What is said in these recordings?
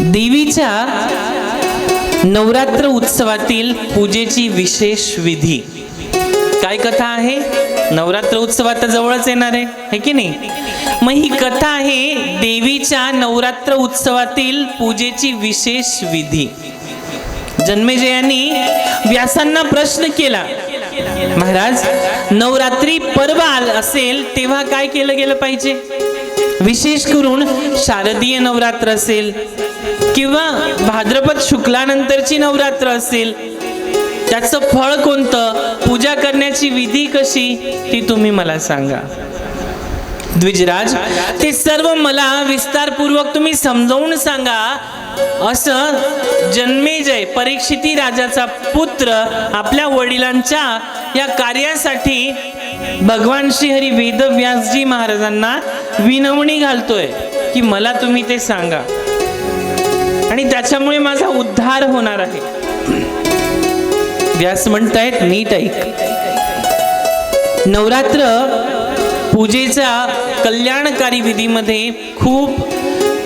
देवीच्या नवरात्र उत्सवातील पूजेची विशेष विधी. काय कथा आहे? नवरात्र उत्सव आता जवळच येणार आहे की नाही? मग ही कथा आहे देवीच्या नवरात्र उत्सवातील पूजेची विशेष विधी. जन्मेजयांनी व्यासांना प्रश्न केला महाराज नवरात्री पर्व आल असेल तेव्हा काय केलं गेलं पाहिजे? विशेष करून शारदीय नवरात्र असेल किंवा भाद्रपद शुक्लानंतरची नवरात्र असेल त्याचं फळ कोणतं? पूजा करण्याची विधी कशी? ती तुम्ही मला सांगा. द्विजराज ते सर्व मला विस्तारपूर्वक तुम्ही समजावून सांगा. असं जन्मेजय परीक्षिती राजाचा पुत्र आपल्या वडिलांच्या या कार्यासाठी भगवान श्रीहरी वेदव्यासजी महाराजांना विनवणी घालतोय की मला तुम्ही ते सांगा. आणि त्याच्यामुळे माझा उद्धार होणार आहे. व्यास म्हणतायत नीट ऐक. नवरात्र पूजेच्या कल्याणकारी विधीमध्ये खूप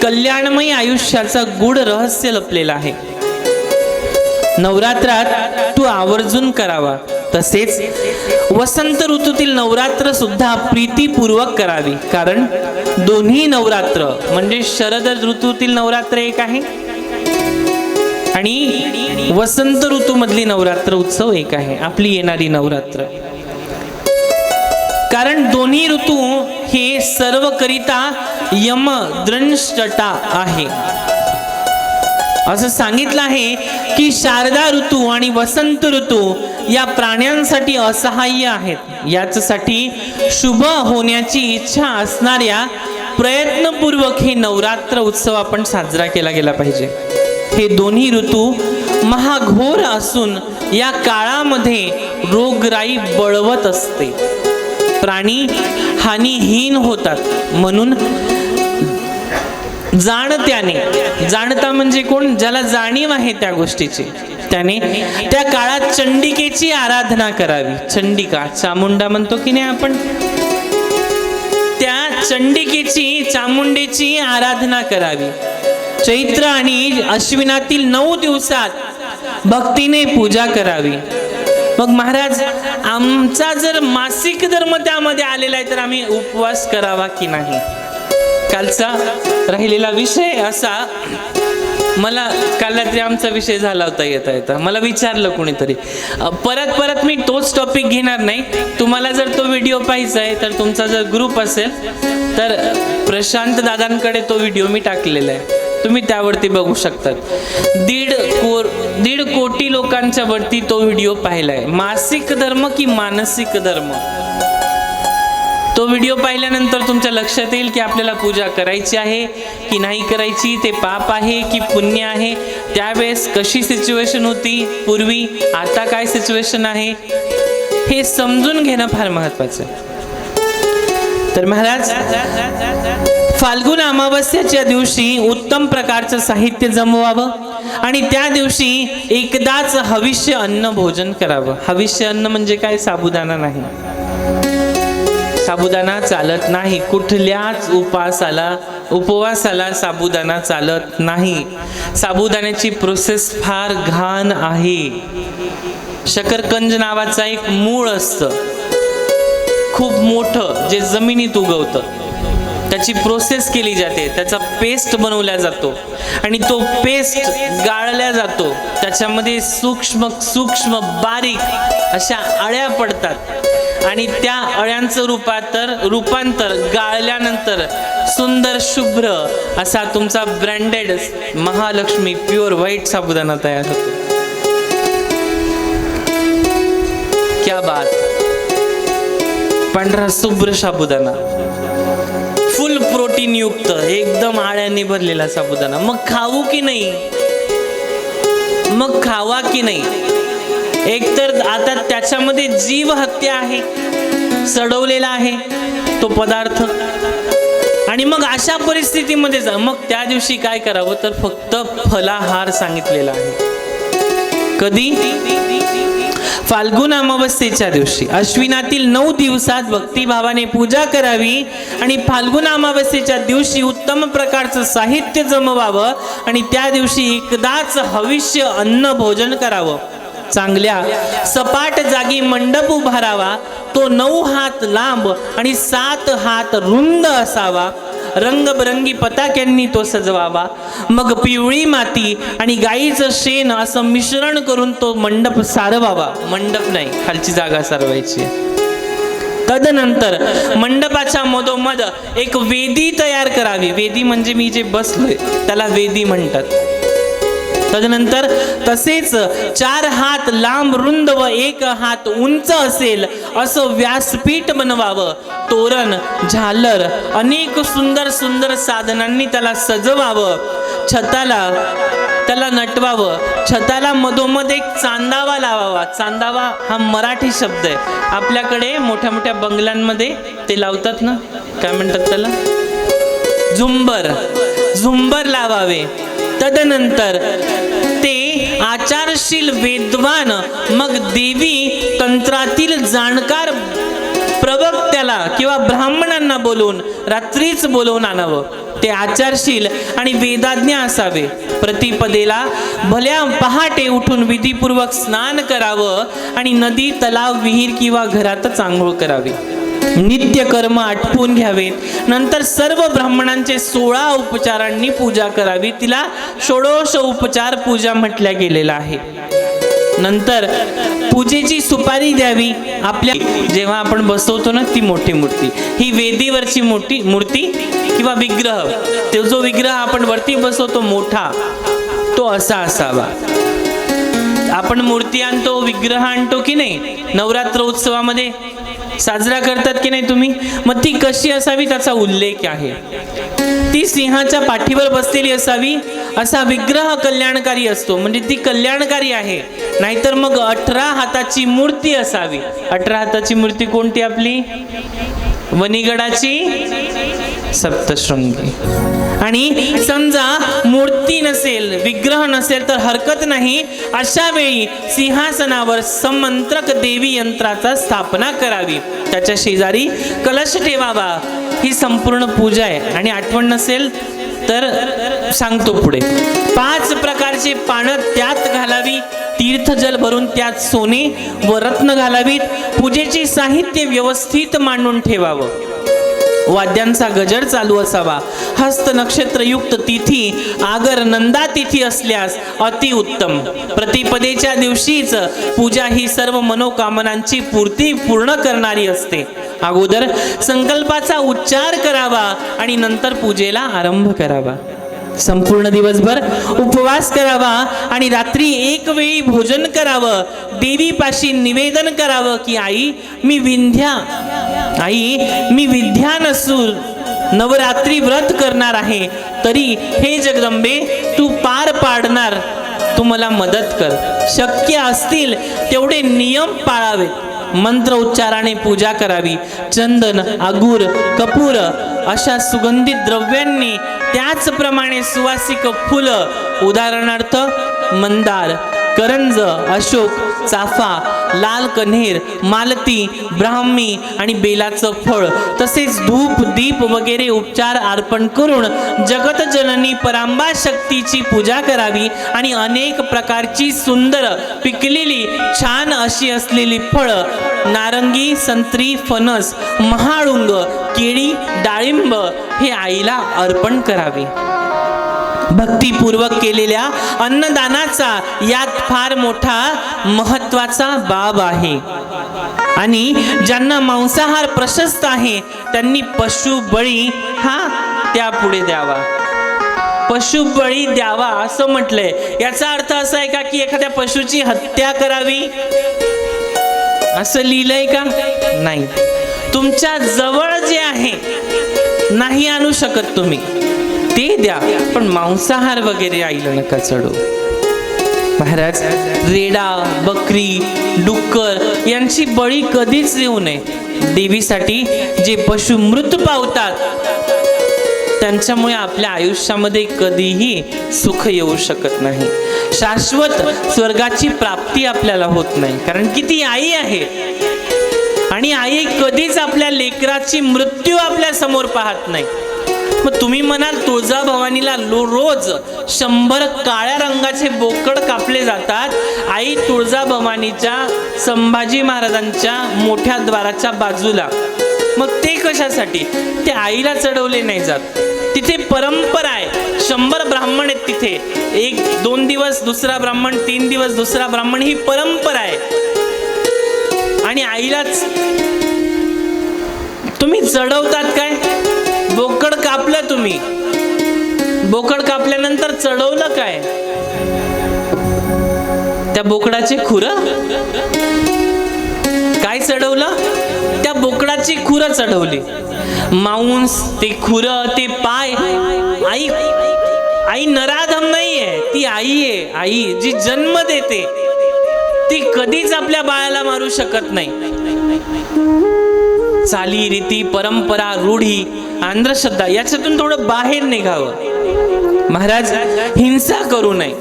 कल्याणमयी आयुष्याचा गूढ रहस्य लपलेलं आहे. नवरात्रात तू आवर्जून करावा. तसेच वसंत ऋतूतील नवरात्र सुद्धा प्रीतीपूर्वक करावी. कारण दोन्ही नवरात्र म्हणजे शरद ऋतूतील नवरात्र एक आहे आणि वसंत ऋतूमधली नवरात्र उत्सव एक आहे आपली येणारी नवरात्र. कारण दोन्ही ऋतू हे सर्व करिता यम द्रंष्टटा आहे. असं सांगितलं आहे की शारदा ऋतू आणि वसंत ऋतू या प्राण्यांसाठी असहाय्य आहेत. याच्यासाठी शुभ होण्याची इच्छा असणाऱ्या प्रयत्नपूर्वक हे नवरात्र उत्सव आपण साजरा केला गेला पाहिजे. हे दोन्ही ऋतू महाघोर असून या काळामध्ये रोगराई बळवत असते. प्राणी हानिहीन होतात. म्हणून जाणत्याने जाणता म्हणजे कोण? ज्याला जाणीव आहे त्या गोष्टीची. त्याने त्या काळात चंडिकेची आराधना करावी. चंडिका चामुंडा म्हणतो की नाही आपण? त्या चंडिकेची चामुंडेची आराधना करावी. चैत्र आणि अश्विनातील नऊ दिवसात भक्तीने पूजा करावी. मग महाराज आमचा जर मासिक धर्म त्यामध्ये आलेला आहे तर आम्ही उपवास करावा की नाही? कालचा राहिलेला विषय असा मला काल रात्री आमचा विषय झाला होता येता येता. मला विचारलं कोणीतरी. परत परत मी तोच टॉपिक घेणार नाही. तुम्हाला जर तो व्हिडिओ पाहायचा आहे तर तुमचा जर ग्रुप असेल तर प्रशांत दादांकडे तो व्हिडिओ मी टाकलेला आहे. तुम्ही त्यावरती बघू शकतात. दीड कोर दीड कोटी लोकांच्या वरती तो व्हिडिओ पाहिलाय. मासिक धर्म की मानसिक धर्म? तो व्हिडिओ पाहिल्यानंतर तुमच्या लक्षात येईल की आपल्याला पूजा करायची आहे की नाही करायची ते पाप आहे की पुण्य आहे? त्यावेळेस कशी सिच्युएशन होती? पूर्वी आता काय सिच्युएशन आहे? हे समजून घेणं फार महत्वाचं आहे. तर महाराज फाल्गुन अमावस्याच्या दिवशी उत्तम प्रकारचं साहित्य जमवावं आणि त्या दिवशी एकदाच हविष्य अन्न भोजन करावं. हविष्य अन्न म्हणजे काय? साबुदाणा नाही. साबुदाणा चालत नाही. कुठल्याच उपासाला उपवासाला साबुदाणा चालत नाही. साबुदाण्याची प्रोसेस फार घाण आहे. शकरकंज नावाचा एक मूळ असतं. खूप मोठं जे जमिनीत उगवतं. त्याची प्रोसेस केली जाते. त्याचा पेस्ट बनवला जातो. आणि तो पेस्ट गाळल्या जातो. त्याच्यामध्ये सूक्ष्म सूक्ष्म बारीक अशा अळ्या पडतात. आणि त्या अळ्यांचं रूपांतर रूपांतर गाळल्यानंतर सुंदर शुभ्र असा तुमचा ब्रँडेड महालक्ष्मी प्युअर व्हाईट साबुदाणा तयार होतो. क्या बात. पांढरा शुभ्र साबुदाणा. प्रोटीनयुक्त एकदम आळ्यांनी भरलेला साबुदाणा. मग खाऊ की नाही? मग खावा की नाही? एकतर आता त्याच्यामध्ये जीव हत्या आहे सडवलेला आहे तो पदार्थ. आणि मग अशा परिस्थितीमध्ये जा. मग त्या दिवशी काय करावं? तर फक्त फलाहार सांगितलेला आहे. कधी? फाल्गुन अमावस्येच्या दिवशी. अश्विनातील नऊ दिवसात भक्तिभावाने पूजा करावी आणि फाल्गुन अमावस्येच्या दिवशी उत्तम प्रकारचं साहित्य जमवावं आणि त्या दिवशी एकदाच हविष्य अन्न भोजन करावं. चांगल्या सपाट जागी मंडप उभारावा तो नऊ हात लांब आणि सात हात रुंद असावा. रंगबरंगी पताक्यांनी तो सजवावा. मग पिवळी माती आणि गाईचं शेण असं मिश्रण करून तो मंडप सारवावा. मंडप नाही खालची जागा सारवायची. तदनंतर मंडपाच्या मधोमध एक वेदी तयार करावी. वेदी म्हणजे मी जे बसलोय त्याला वेदी म्हणतात. तदनंतर तसेच चार हात लांब रुंद व एक हात उंच असेल असं व्यासपीठ बनवावं. तोरण झालर अनेक सुंदर सुंदर साधनांनी त्याला सजवावं. छताला त्याला नटवावं. छताला मधोमध एक चांदावा लावावा. चांदावा हा मराठी शब्द आहे. आपल्याकडे मोठ्या मोठ्या बंगल्यांमध्ये ते लावतात ना? काय म्हणतात त्याला? झुंबर. झुंबर लावावे. तदनंतर ते आचारशील वेदवान मग देवी तंत्रातील जाणकार प्रवक्त्याला किंवा ब्राह्मणांना बोलवून रात्रीच बोलवून आणावं. ते आचारशील आणि वेदाज्ञ असावे. प्रतिपदेला भल्या पहाटे उठून विधीपूर्वक स्नान करावं आणि नदी तलाव विहीर किंवा घरातच आंघोळ करावी. नित्य कर्म आटपून घ्यावेत नंतर सर्व ब्राह्मणांचे सोळा उपचारांनी पूजा करावी. तिला षोडोश उपचार पूजा म्हटल्या गेलेला आहे. नंतर पूजेची सुपारी द्यावी. आपल्या जेव्हा आपण बसवतो ना ती मोठी मूर्ती. ही वेदीवरची मोठी मूर्ती किंवा विग्रह. तो जो विग्रह आपण वरती बसवतो मोठा तो असा असावा. आपण मूर्ती आणतो विग्रह आणतो की नाही? नवरात्र उत्सवामध्ये साजरा करतात की नाही तुम्ही? मग ती कशी असावी त्याचा उल्लेख आहे. ती सिंहाच्या पाठीवर बसलेली असावी असा विग्रह कल्याणकारी असतो. म्हणजे ती कल्याणकारी आहे. नाहीतर मग अठरा हाताची मूर्ती असावी. अठरा हाताची मूर्ती कोणती आपली? वनिगडाची? सप्तशृंगी. आणि समजा मूर्ती नसेल विग्रह नसेल तर हरकत नाही. अशा वेळी सिंहासनावर समंत्रक देवी यंत्राचा स्थापना करावी. त्याच्या शेजारी कलश ठेवावा. ही संपूर्ण पूजा आहे. आणि आठवण नसेल तर सांगतो पुढे. पाच प्रकारचे पानं त्यात घालावी. तीर्थजल भरून त्यात सोने व रत्न घालावीत. पूजेचे साहित्य व्यवस्थित मांडून ठेवावं. वाद्यांचा गजर चालू असावा. हस्त नक्षत्रयुक्त तिथी आगर नंदा तिथी असल्यास अतिउत्तम प्रतिपदेच्या दिवशीच पूजा ही सर्व मनोकामनांची पूर्ती पूर्ण करणारी असते. अगोदर संकल्पाचा उच्चार करावा आणि नंतर पूजेला आरंभ करावा. संपूर्ण दिवसभर उपवास करावा आणि रात्री एक वेळी भोजन करावं. देवीपाशी निवेदन करावं की आई मी विंध्या. आई मी विद्या नसून नवरात्री व्रत करणार आहे. तरी हे जगदंबे तू पार पाडणार. तू मला मदत कर. शक्य असतील तेवढे नियम पाळावेत. मंत्र उच्चाराने पूजा करावी. चंदन अगूर कपूर अशा सुगंधित द्रव्यांनी त्याचप्रमाणे सुवासिक फुलं. उदाहरणार्थ मंदार. करंज अशोक चाफा लाल कन्हेर मालती ब्राह्मी आणि बेलाचं फळ. तसेच धूप दीप वगैरे उपचार अर्पण करून जगतजननी परांबा शक्तीची पूजा करावी आणि अनेक प्रकारची सुंदर पिकलेली छान अशी असलेली फळं नारंगी संत्री फणस महाळुंग केळी डाळिंब हे आईला अर्पण करावे. भक्तीपूर्वक केलेल्या अन्नदानाचा यात फार मोठा महत्त्वाचा बाब आहे. आणि ज्यांना मांसाहार प्रशस्त आहे त्यांनी पशु बळी हा त्यापुढे द्यावा. पशु बळी द्यावा असं म्हटलंय. याचा अर्थ असा आहे का की एखाद्या पशुची हत्या करावी? असं लिहिलंय का? नाही. तुमच्या जवळ जे आहे नाही आणू शकत तुम्ही. ते द्या. पण मांसाहार वगैरे आईला नका चढू. महाराज रेडा बकरी डुक्कर यांची बळी कधीच देऊ नये. देवीसाठी जे पशु मृत पावतात त्यांच्यामुळे आपल्या आयुष्यामध्ये कधीही सुख येऊ शकत नाही. शाश्वत स्वर्गाची प्राप्ती आपल्याला होत नाही. कारण की ती आई आहे. आणि आई कधीच आपल्या लेकराची मृत्यू आपल्यासमोर पाहत नाही. मग तुम्ही म्हणाल तुळजाभवानीला लो रोज शंभर काळ्या रंगाचे बोकड कापले जातात. आई तुळजाभवानीच्या संभाजी महाराजांच्या मोठ्या द्वाराच्या बाजूला. मग ते कशासाठी? ते आईला चढवले नाही जात. तिथे परंपरा आहे. शंभर ब्राह्मण आहेत तिथे. एक दोन दिवस दुसरा ब्राह्मण तीन दिवस दुसरा ब्राह्मण ही परंपरा आहे. आणि आईलाच तुम्ही चढवतात काय? कापलं तुम्ही? बोकड कापल्यानंतर चढवलं काय? त्या बोकडाचे खुर? काय चढवलं? त्या बोकडाची खुर चढवली. मांस ते खुर ते पाय. आई आई नराधम नाहीये ती आई आहे. आई जी जन्म देते ती कधीच आपल्या बाळाला मारू शकत नाही. चाली रीती परंपरा रूढी अंधश्रद्धा याच्यातून थोडं बाहेर निघावं. महाराज हिंसा करू नये.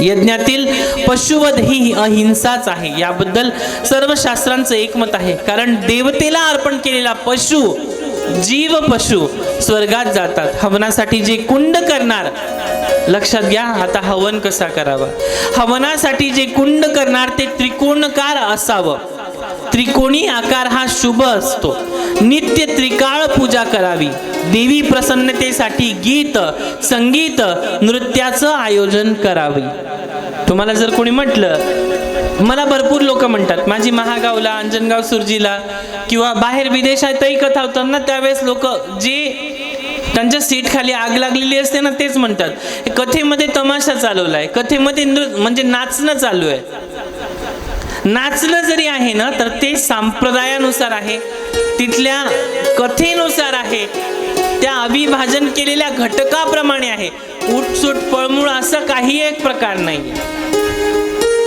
यज्ञातील पशुवध ही अहिंसाच आहे. याबद्दल सर्व शास्त्रांचं एकमत आहे. कारण देवतेला अर्पण केलेला पशु जीव पशु स्वर्गात जातात. हवनासाठी जे कुंड करणार लक्षात घ्या आता हवन कसा करावा? हवनासाठी जे कुंड करणार ते त्रिकोणकार असावं. त्रिकोणी आकार हा शुभ असतो. नित्य त्रिकाळ पूजा करावी. देवी प्रसन्नतेसाठी गीत संगीत नृत्याचं आयोजन करावे. तुम्हाला जर कोणी म्हटलं मला भरपूर लोक म्हणतात माझी महागावला अंजनगाव सुरजीला किंवा बाहेर विदेशातही कथा होतात ना त्यावेळेस लोक जे त्यांच्या सीट खाली आग लागलेली असते ना तेच म्हणतात. कथेमध्ये तमाशा चालवलाय. कथेमध्ये नृ म्हणजे नाचणं चालू आहे. नाचलं जरी आहे ना तर ते संप्रदायानुसार आहे. तिथल्या कथेनुसार आहे. त्या अविभाजन केलेल्या घटकाप्रमाणे आहे. उठसूट पळमूळ असं काही एक प्रकार नाही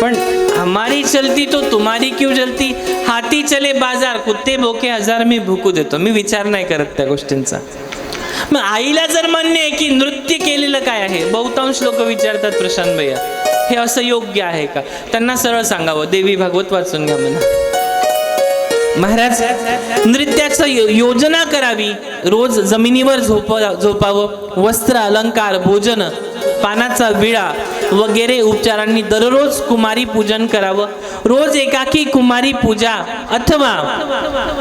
पण हमारी चलती तो तुम्हारी क्यों जलती? हाती चले बाजार कुत्ते बोके हजार मी भुकू देतो. मी विचार नाही करत त्या गोष्टींचा. मग आईला जर मान्य आहे की नृत्य केलेलं काय आहे? बहुतांश लोक विचारतात प्रशांत भैया. हे असं योग्य आहे का? त्यांना सरळ सांगावं देवी भागवत वाचून घ्या म्हणा. महाराज नृत्याचं योजना करावी. रोज जमिनीवर झोप झोपावं वस्त्र अलंकार भोजन पानाचा विळा वगैरे उपचारांनी दररोज कुमारी पूजन करावं. रोज एकाकी कुमारी पूजा अथवा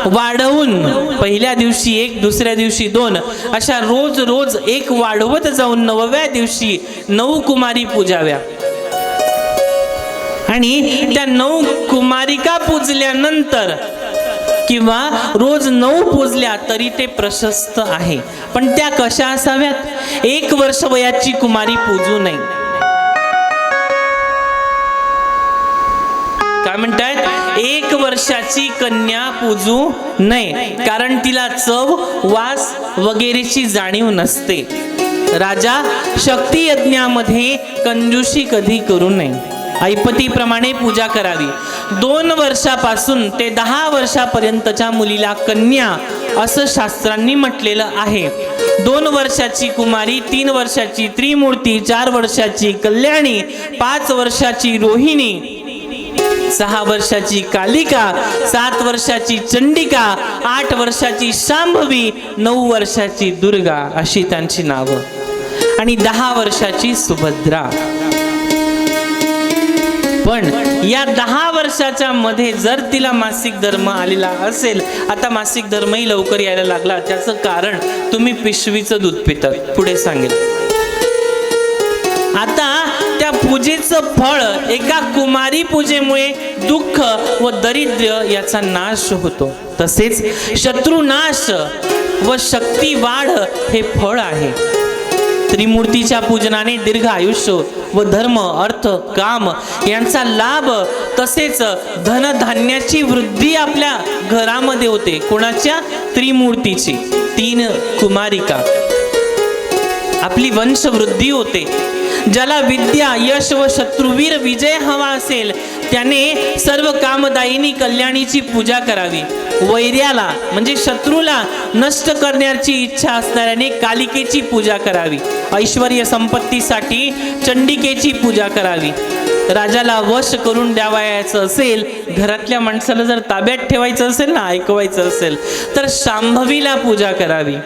वाढवून पहिल्या दिवशी एक दुसऱ्या दिवशी दोन अशा रोज रोज एक वाढवत जाऊन नवव्या दिवशी नऊ कुमारी पूजाव्या. आणि त्या नऊ कुमारिका पूजल्यानंतर किंवा रोज नऊ पूजल्या तरी ते प्रशस्त आहे. पण त्या कशा असाव्यात? एक वर्ष वयाची कुमारी पूजू नये. काय म्हणतायत? एक वर्षाची कन्या पूजू नये. कारण तिला चव वास वगैरेची जाणीव नसते. राजा शक्ती यज्ञामध्ये कंजूशी कधी करू नये. ऐपतीप्रमाणे पूजा करावी. दोन वर्षापासून ते दहा वर्षापर्यंतच्या मुलीला कन्या असं शास्त्रांनी म्हटलेलं आहे. दोन वर्षाची कुमारी तीन वर्षाची त्रिमूर्ती चार वर्षाची कल्याणी पाच वर्षाची रोहिणी सहा वर्षाची कालिका सात वर्षाची चंडिका आठ वर्षाची शांभवी नऊ वर्षाची दुर्गा अशी त्यांची नावं. आणि दहा वर्षाची सुभद्रा. पण या दहा वर्षाच्या मध्ये जर तिला मासिक धर्म आलेला असेल आता मासिक धर्मही लवकर यायला लागला त्याचं कारण तुम्ही पिशवीचं दूध पितात पुढे सांगेल. आता त्या पूजेचं फळ एका कुमारी पूजेमुळे दुःख व दरिद्र याचा नाश होतो. तसेच शत्रुनाश व शक्ती वाढ हे फळ आहे. त्रिमूर्तीच्या पूजनाने दीर्घ आयुष्य व धर्म अर्थ काम यांचा लाभ तसेच धनधान्याची वृद्धी आपल्या घरामध्ये होते. कोणाच्या? त्रिमूर्तीची. तीन कुमारिका. आपली वंशवृद्धी होते. ज्याला विद्या यश व शत्रुवीर विजय हवा असेल त्याने सर्व कामदायिनी कल्याणीची पूजा करावी. वैर्याला म्हणजे शत्रूला नष्ट करण्याची इच्छा असणाऱ्याने कालिकेची पूजा करावी. ऐश्वर संपत्तीसाठी चंडिकेची पूजा करावी. राजाला वश करून द्यावायचं असेल घरातल्या माणसाला जर ताब्यात ठेवायचं असेल ना ऐकवायचं असेल तर शांभवीला पूजा करावी.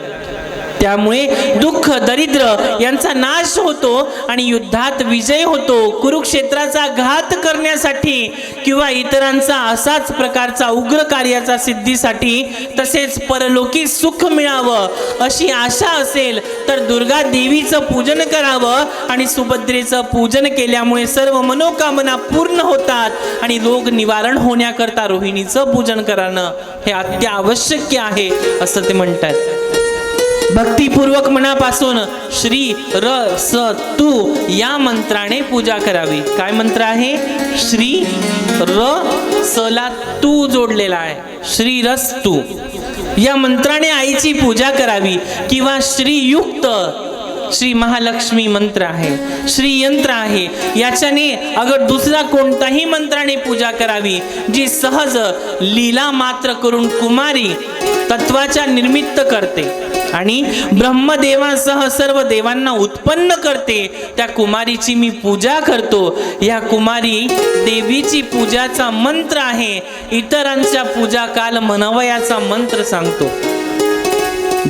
त्यामुळे दुःख दरिद्र यांचा नाश होतो आणि युद्धात विजय होतो. कुरुक्षेत्राचा घात करण्यासाठी किंवा इतरांचा असाच प्रकारचा उग्र कार्याचा सिद्धीसाठी तसेच परलोकी सुख मिळावं अशी आशा असेल तर दुर्गा देवीचं पूजन करावं आणि सुभद्रेचं पूजन केल्यामुळे सर्व मनोकामना पूर्ण होतात आणि रोग निवारण होण्याकरता रोहिणीचं पूजन करणं हे अत्यावश्यक आहे असं ते म्हणतात. भक्तिपूर्वक मनापासून श्री र स तू या मंत्राने पूजा करावी. काय मंत्र आहे? श्री र स ला तू जोडलेला आहे. श्री रस तू. या मंत्राने आईची पूजा करावी किंवा श्रीयुक्त श्री महालक्ष्मी मंत्र आहे श्री यंत्र आहे. याच्याने अगर दुसरा कोणताही मंत्राने पूजा करावी जी सहज लीला मात्र करून कुमारी तत्वाच्या निर्मित्त करते. आणि ब्रह्मदेवासह सर्व देवांना उत्पन्न करते. त्या कुमारीची मी पूजा करतो. या कुमारी देवीची पूजाचा मंत्र आहे. इतरांच्या पूजा काल मनवयाचा मंत्र सांगतो.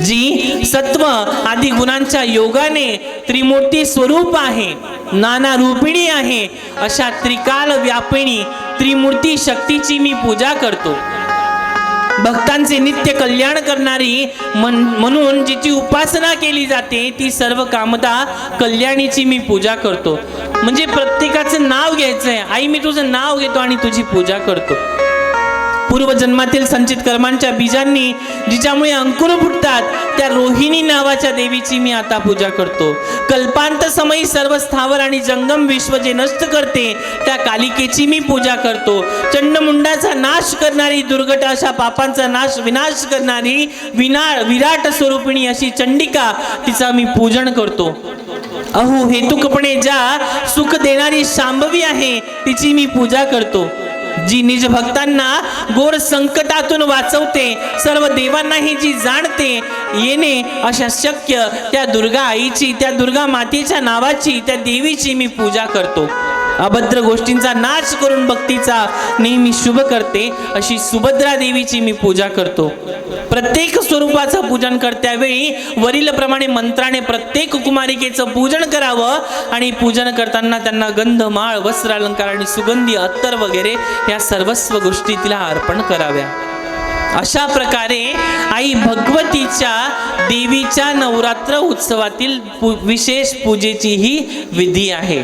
जी सत्व आदी गुणांच्या योगाने त्रिमूर्ती स्वरूप आहे नाना रूपिणी आहे. अशा त्रिकाल व्यापिणी त्रिमूर्ती शक्तीची मी पूजा करतो. भक्तांचे नित्य कल्याण करणारी मन म्हणून जिची उपासना केली जाते ती सर्व कामता कल्याणीची मी पूजा करतो. म्हणजे प्रत्येकाचं नाव घ्यायचंय. आई मी तुझं नाव घेतो आणि तुझी पूजा करतो. पूर्वजन्मातील संचित कर्मांच्या बीजांनी जिच्यामुळे अंकुर फुटतात रोहिणी नावाच्या देवीची मी आता पूजा करतो. कल्पांत समयी सर्व स्थावर आणि जंगम विश्व जे नष्ट करते त्या कालिकेची मी पूजा करतो. चंडमुंडाचा नाश करणारी दुर्घट अशा पापांचा नाश विनाश करणारी विना विराट स्वरूपिणी अशी चंडिका तिचा मी पूजन करतो. अहो हेतुकपणे ज्या सुख देणारी शांभवी आहे तिची मी पूजा करतो. जी निज भक्तांना गोर संकटातून वाचवते सर्व देवांनाही जी जाणते येणे अशा शक्य त्या दुर्गा आईची त्या दुर्गा मातेच्या नावाची त्या देवीची मी पूजा करतो. अभद्र गोष्टींचा नाश करून भक्तीचा नेहमी शुभ करते अशी सुभद्रा देवीची मी पूजा करतो. प्रत्येक स्वरूपाचं पूजन करत्यावेळी वरीलप्रमाणे मंत्राने प्रत्येक कुमारिकेचं पूजन करावं आणि पूजन करताना त्यांना गंध माळ वस्त्र अलंकार आणि सुगंधी अत्तर वगैरे या सर्वस्व गोष्टी तिला अर्पण कराव्या. अशा प्रकारे आई भगवतीच्या देवीच्या नवरात्र उत्सवातील पू- विशेष पूजेची ही विधी आहे.